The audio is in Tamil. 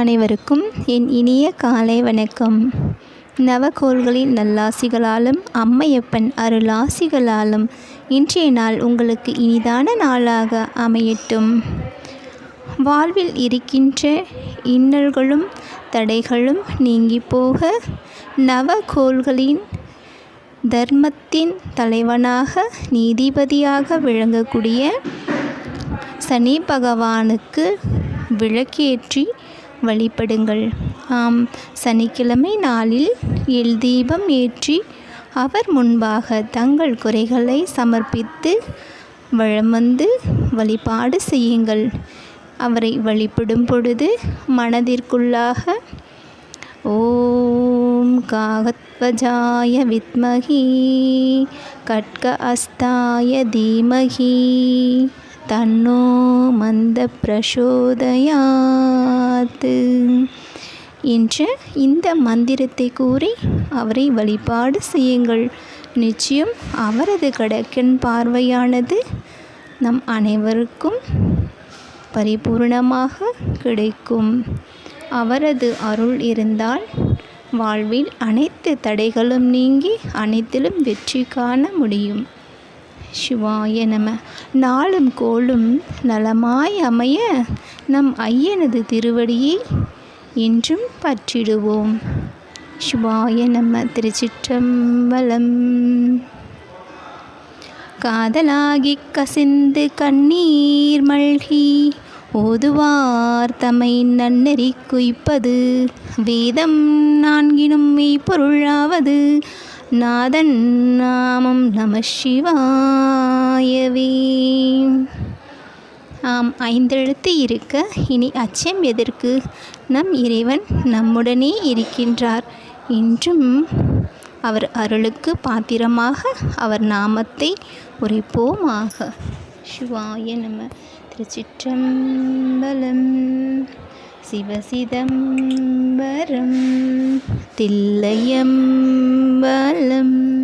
அனைவருக்கும் என் இனிய காலை வணக்கம். நவகோள்களின் நல்லாசிகளாலும் அம்மையப்பன் அருளாசிகளாலும் இன்றைய நாள் உங்களுக்கு இனிதான நாளாக அமையட்டும். வாழ்வில் இருக்கின்ற இன்னல்களும் தடைகளும் நீங்கி போக நவகோள்களின் தர்மத்தின் தலைவனாக நீதிபதியாக விளங்கக்கூடிய சனி பகவானுக்கு விளக்கேற்றி வழிபடுங்கள். ஆம் சனிக்கிழமை நாளில் எல் தீபம் ஏற்றி அவர் முன்பாக தங்கள் குறைகளை சமர்ப்பித்து வளம் வந்து வழிபாடு செய்யுங்கள். அவரை வழிபடும் பொழுது மனதிற்குள்ளாக ஓம் காகத்வஜாய வித்மகி கட்க அஸ்தாய தீமகி தன்னோ மந்த பிரசோதயா பிரசோதயாத்து என்ற இந்த மந்திரத்தை கூறி அவரை வழிபாடு செய்யுங்கள். நிச்சயம் அவரது கடக்கன் பார்வையானது நம் அனைவருக்கும் பரிபூர்ணமாக கிடைக்கும். அவரது அருள் இருந்தால் வாழ்வில் அனைத்து தடைகளும் நீங்கி அனைத்திலும் வெற்றி காண முடியும். சிவாய நம. நாளும் கோளும் நலமாய் அமைய நம் ஐயனது திருவடியை என்றும் பற்றிடுவோம். சிவாய நம்ம திருச்சிற்றம்பலம். காதலாகிக் கசிந்து கண்ணீர் மல்கி ஓதுவார் தமை நன்னெறி குய்ப்பது. வேதம் நான்கினும் மெய்ப்பொருளாவது நாதன் நாமம் நம சிவாயவே. ஐந்தெழுத்து இருக்க இனி அச்சம் எதற்கு? நம் இறைவன் நம்முடனே இருக்கின்றார். என்றும் அவர் அருளுக்கு பாத்திரமாக அவர் நாமத்தை உரைப்போமாக. சிவாய நம. திருச்சிற்றம்பலம். சிவசிதம்பரம். தில்லையம்பலம்.